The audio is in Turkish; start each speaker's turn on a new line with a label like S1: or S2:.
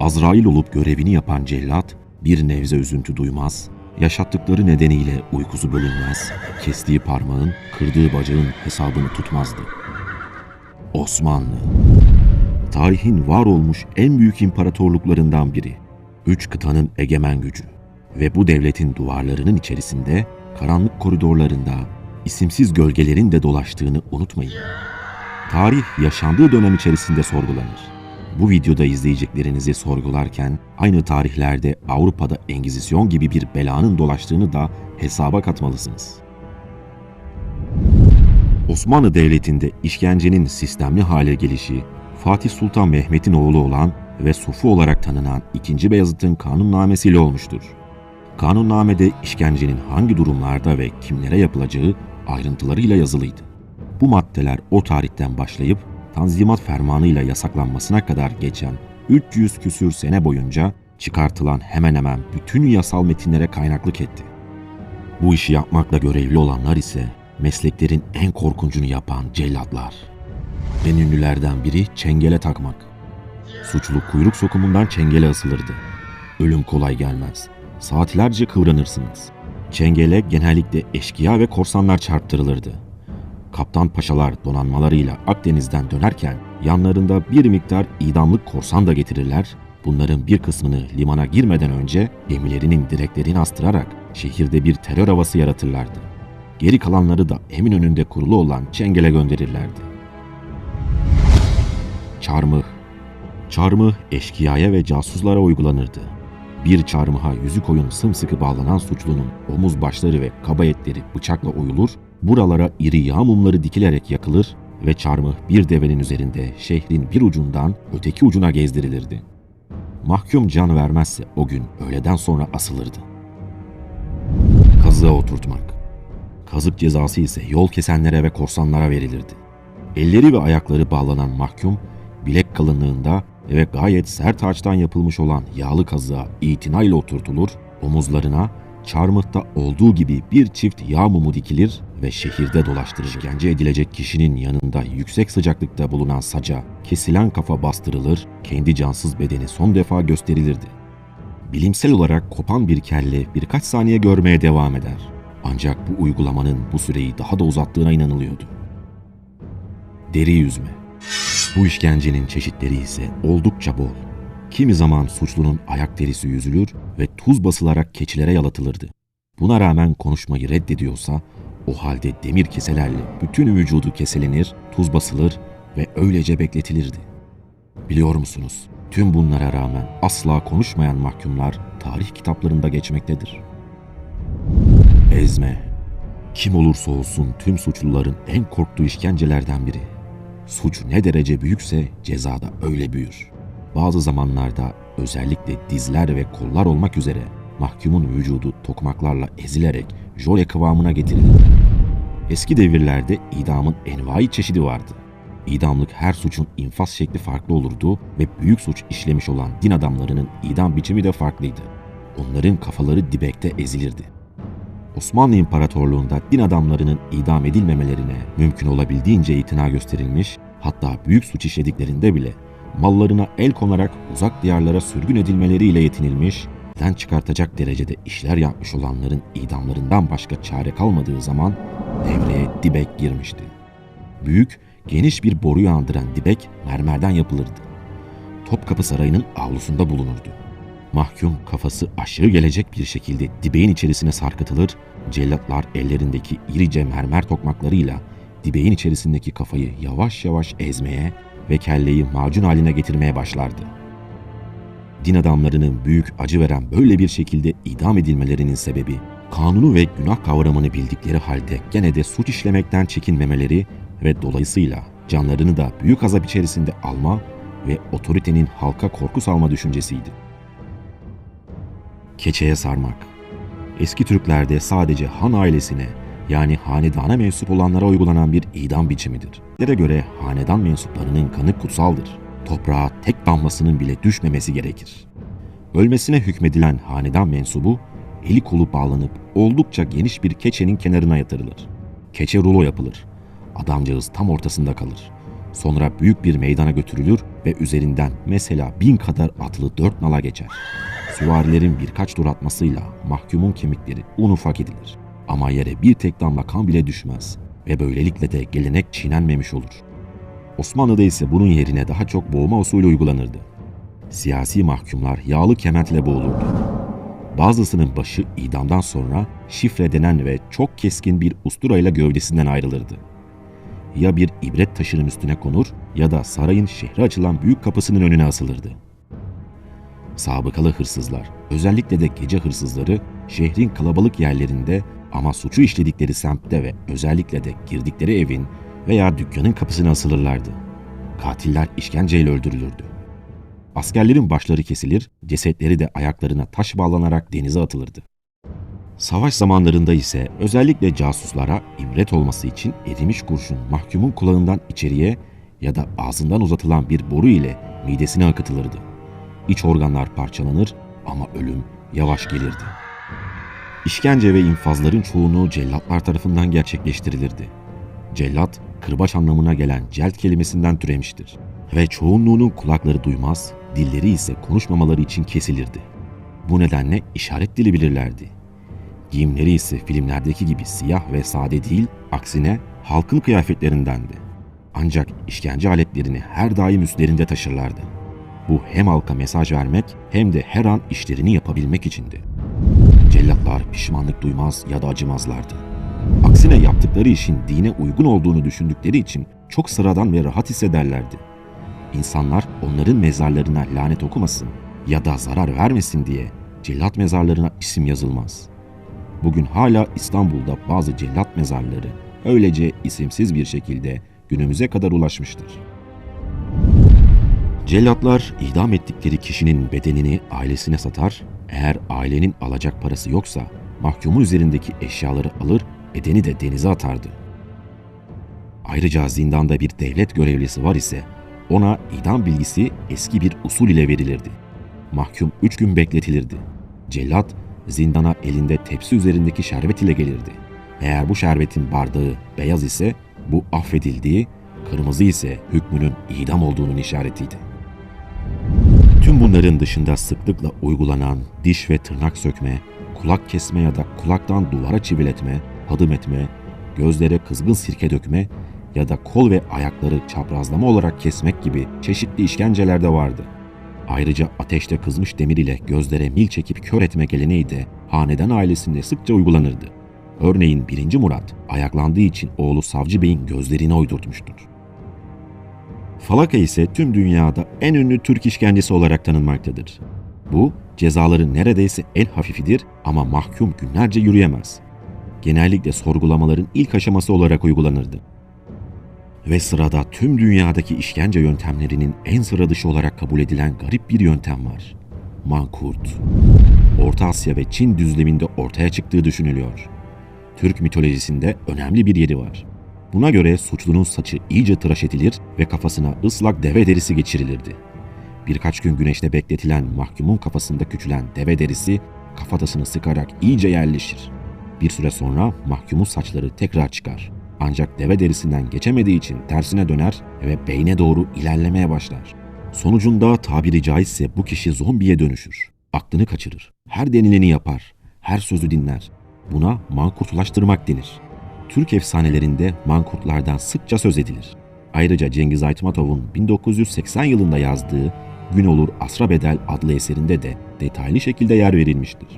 S1: Azrail olup görevini yapan cellat bir nevze üzüntü duymaz, yaşattıkları nedeniyle uykusu bölünmez, kestiği parmağın, kırdığı bacağın hesabını tutmazdı. Osmanlı Tarihin var olmuş en büyük imparatorluklarından biri. Üç kıtanın egemen gücü ve bu devletin duvarlarının içerisinde, karanlık koridorlarında isimsiz gölgelerin de dolaştığını unutmayın. Tarih yaşandığı dönem içerisinde sorgulanır. Bu videoda izleyeceklerinizi sorgularken aynı tarihlerde Avrupa'da Engizisyon gibi bir belanın dolaştığını da hesaba katmalısınız. Osmanlı Devleti'nde işkencenin sistemli hale gelişi, Fatih Sultan Mehmet'in oğlu olan ve sufu olarak tanınan 2. Beyazıt'ın kanunnamesiyle olmuştur. Kanunnamede işkencenin hangi durumlarda ve kimlere yapılacağı ayrıntılarıyla yazılıydı. Bu maddeler o tarihten başlayıp Tanzimat Fermanı'yla yasaklanmasına kadar geçen 300 küsür sene boyunca çıkartılan hemen hemen bütün yasal metinlere kaynaklık etti. Bu işi yapmakla görevli olanlar ise mesleklerin en korkuncunu yapan cellatlar. En ünlülerden biri çengele takmak. Suçlu kuyruk sokumundan çengele asılırdı. Ölüm kolay gelmez. Saatlerce kıvranırsınız. Çengele genellikle eşkıya ve korsanlar çarptırılırdı. Kaptan paşalar donanmalarıyla Akdeniz'den dönerken yanlarında bir miktar idamlık korsan da getirirler. Bunların bir kısmını limana girmeden önce gemilerinin direklerini astırarak şehirde bir terör havası yaratırlardı. Geri kalanları da Eminönü'nde kurulu olan Çengel'e gönderirlerdi. Çarmıh Çarmıh eşkıyaya ve casuslara uygulanırdı. Bir çarmıha yüzü koyun sımsıkı bağlanan suçlunun omuz başları ve kaba etleri bıçakla oyulur, buralara iri yağ mumları dikilerek yakılır ve çarmıh bir devenin üzerinde şehrin bir ucundan öteki ucuna gezdirilirdi. Mahkum can vermezse o gün öğleden sonra asılırdı. Kazığa oturtmak Kazık cezası ise yol kesenlere ve korsanlara verilirdi. Elleri ve ayakları bağlanan mahkum, bilek kalınlığında ve gayet sert ağaçtan yapılmış olan yağlı kazığa itinayla oturtulur, omuzlarına çarmıhta olduğu gibi bir çift yağ mumu dikilir ve şehirde dolaştırılır. İşkence edilecek kişinin yanında yüksek sıcaklıkta bulunan saca kesilen kafa bastırılır, kendi cansız bedeni son defa gösterilirdi. Bilimsel olarak kopan bir kelle birkaç saniye görmeye devam eder. Ancak bu uygulamanın bu süreyi daha da uzattığına inanılıyordu. Deri yüzme Bu işkencenin çeşitleri ise oldukça bol. Kimi zaman suçlunun ayak derisi yüzülür ve tuz basılarak keçilere yalatılırdı. Buna rağmen konuşmayı reddediyorsa o halde demir keselerle bütün vücudu keselenir, tuz basılır ve öylece bekletilirdi. Biliyor musunuz? Tüm bunlara rağmen asla konuşmayan mahkumlar tarih kitaplarında geçmektedir. Ezme Kim olursa olsun tüm suçluların en korktuğu işkencelerden biri. Suç ne derece büyükse ceza da öyle büyür. Bazı zamanlarda özellikle dizler ve kollar olmak üzere mahkumun vücudu tokmaklarla ezilerek jöle kıvamına getirilir. Eski devirlerde idamın envai çeşidi vardı. İdamlık her suçun infaz şekli farklı olurdu ve büyük suç işlemiş olan din adamlarının idam biçimi de farklıydı. Onların kafaları dibekte ezilirdi. Osmanlı İmparatorluğu'nda din adamlarının idam edilmemelerine mümkün olabildiğince itina gösterilmiş, hatta büyük suç işlediklerinde bile mallarına el konarak uzak diyarlara sürgün edilmeleriyle yetinilmiş, den çıkartacak derecede işler yapmış olanların idamlarından başka çare kalmadığı zaman devreye dibek girmişti. Büyük, geniş bir boruyu andıran dibek mermerden yapılırdı. Topkapı Sarayı'nın avlusunda bulunurdu. Mahkum kafası aşağı gelecek bir şekilde dibeğin içerisine sarkıtılır, cellatlar ellerindeki irice mermer tokmaklarıyla dibeğin içerisindeki kafayı yavaş yavaş ezmeye ve kelleyi macun haline getirmeye başlardı. Din adamlarının büyük acı veren böyle bir şekilde idam edilmelerinin sebebi, kanunu ve günah kavramını bildikleri halde gene de suç işlemekten çekinmemeleri ve dolayısıyla canlarını da büyük azap içerisinde alma ve otoritenin halka korku salma düşüncesiydi. Keçeye sarmak Eski Türklerde sadece han ailesine yani hanedana mensup olanlara uygulanan bir idam biçimidir. Lere göre hanedan mensuplarının kanı kutsaldır. Toprağa tek damlasının bile düşmemesi gerekir. Ölmesine hükmedilen hanedan mensubu eli kolu bağlanıp oldukça geniş bir keçenin kenarına yatırılır. Keçe rulo yapılır. Adamcağız tam ortasında kalır. Sonra büyük bir meydana götürülür ve üzerinden mesela bin kadar atlı dört nala geçer. Süvarilerin birkaç tur atmasıyla mahkumun kemikleri un ufak edilir. Ama yere bir tek damla kan bile düşmez ve böylelikle de gelenek çiğnenmemiş olur. Osmanlı'da ise bunun yerine daha çok boğma usulü uygulanırdı. Siyasi mahkumlar yağlı kementle boğulurdu. Bazısının başı idamdan sonra şifre denen ve çok keskin bir usturayla gövdesinden ayrılırdı. Ya bir ibret taşının üstüne konur ya da sarayın şehre açılan büyük kapısının önüne asılırdı. Sabıkalı hırsızlar, özellikle de gece hırsızları şehrin kalabalık yerlerinde ama suçu işledikleri semtte ve özellikle de girdikleri evin veya dükkanın kapısına asılırlardı. Katiller işkenceyle öldürülürdü. Askerlerin başları kesilir, cesetleri de ayaklarına taş bağlanarak denize atılırdı. Savaş zamanlarında ise özellikle casuslara ibret olması için erimiş kurşun mahkumun kulağından içeriye ya da ağzından uzatılan bir boru ile midesine akıtılırdı. İç organlar parçalanır ama ölüm yavaş gelirdi. İşkence ve infazların çoğunluğu cellatlar tarafından gerçekleştirilirdi. Cellat, kırbaç anlamına gelen celt kelimesinden türemiştir. Ve çoğunluğunun kulakları duymaz, dilleri ise konuşmamaları için kesilirdi. Bu nedenle işaret dili bilirlerdi. Giyimleri ise filmlerdeki gibi siyah ve sade değil, aksine halkın kıyafetlerindendi. Ancak işkence aletlerini her daim üstlerinde taşırlardı. Bu hem halka mesaj vermek hem de her an işlerini yapabilmek içindi. Cellatlar pişmanlık duymaz ya da acımazlardı. Aksine yaptıkları işin dine uygun olduğunu düşündükleri için çok sıradan ve rahat hissederlerdi. İnsanlar onların mezarlarına lanet okumasın ya da zarar vermesin diye cellat mezarlarına isim yazılmaz. Bugün hala İstanbul'da bazı cellat mezarları öylece isimsiz bir şekilde günümüze kadar ulaşmıştır. Cellatlar idam ettikleri kişinin bedenini ailesine satar, eğer ailenin alacak parası yoksa mahkumun üzerindeki eşyaları alır, bedeni de denize atardı. Ayrıca zindanda bir devlet görevlisi var ise ona idam bilgisi eski bir usul ile verilirdi. Mahkum üç gün bekletilirdi. Cellat zindana elinde tepsi üzerindeki şerbet ile gelirdi. Eğer bu şerbetin bardağı beyaz ise bu affedildiği, kırmızı ise hükmünün idam olduğunun işaretiydi. Tüm bunların dışında sıklıkla uygulanan diş ve tırnak sökme, kulak kesme ya da kulaktan duvara çiviletme, hadım etme, gözlere kızgın sirke dökme ya da kol ve ayakları çaprazlama olarak kesmek gibi çeşitli işkenceler de vardı. Ayrıca ateşte kızmış demir ile gözlere mil çekip kör etme geleneği de hanedan ailesinde sıkça uygulanırdı. Örneğin 1. Murat ayaklandığı için oğlu Savcı Bey'in gözlerini oydurtmuştur. Falaka ise tüm dünyada en ünlü Türk işkencesi olarak tanınmaktadır. Bu, cezaların neredeyse en hafifidir ama mahkum günlerce yürüyemez. Genellikle sorgulamaların ilk aşaması olarak uygulanırdı. Ve sırada tüm dünyadaki işkence yöntemlerinin en sıra dışı olarak kabul edilen garip bir yöntem var. Mankurt. Orta Asya ve Çin düzleminde ortaya çıktığı düşünülüyor. Türk mitolojisinde önemli bir yeri var. Buna göre suçlunun saçı iyice tıraş edilir ve kafasına ıslak deve derisi geçirilirdi. Birkaç gün güneşte bekletilen mahkumun kafasında küçülen deve derisi kafatasını sıkarak iyice yerleşir. Bir süre sonra mahkumun saçları tekrar çıkar. Ancak deve derisinden geçemediği için tersine döner ve beyne doğru ilerlemeye başlar. Sonucunda tabiri caizse bu kişi zombiye dönüşür. Aklını kaçırır. Her denileni yapar. Her sözü dinler. Buna mankurtlaştırmak denir. Türk efsanelerinde mankurtlardan sıkça söz edilir. Ayrıca Cengiz Aytmatov'un 1980 yılında yazdığı Gün Olur Asra Bedel adlı eserinde de detaylı şekilde yer verilmiştir.